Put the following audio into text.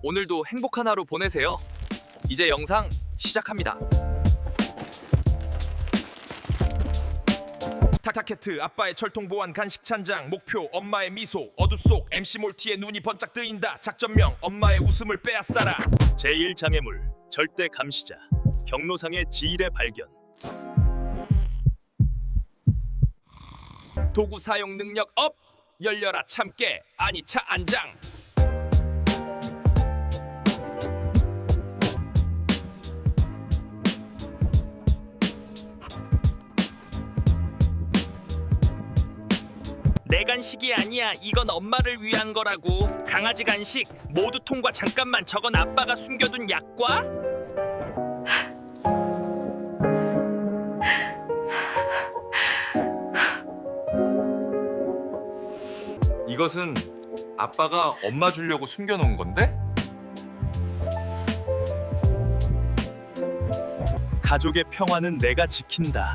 오늘도 행복한 하루 보내세요. 이제 영상 시작합니다. 타타케트 아빠의 철통 보안 간식 찬장 목표 엄마의 미소. 어둠 속 MC 몰티의 눈이 번쩍 뜨인다. 작전명 엄마의 웃음을 빼앗아라. 제1 장애물 절대 감시자. 경로상의 지일의 발견. 도구 사용 능력 업! 열려라 참깨. 아니 차 안장 내 간식이 아니야. 이건 엄마를 위한 거라고. 강아지 간식. 모두 통과. 잠깐만. 저건 아빠가 숨겨둔 약과? 이것은 아빠가 엄마 주려고 숨겨놓은 건데? 가족의 평화는 내가 지킨다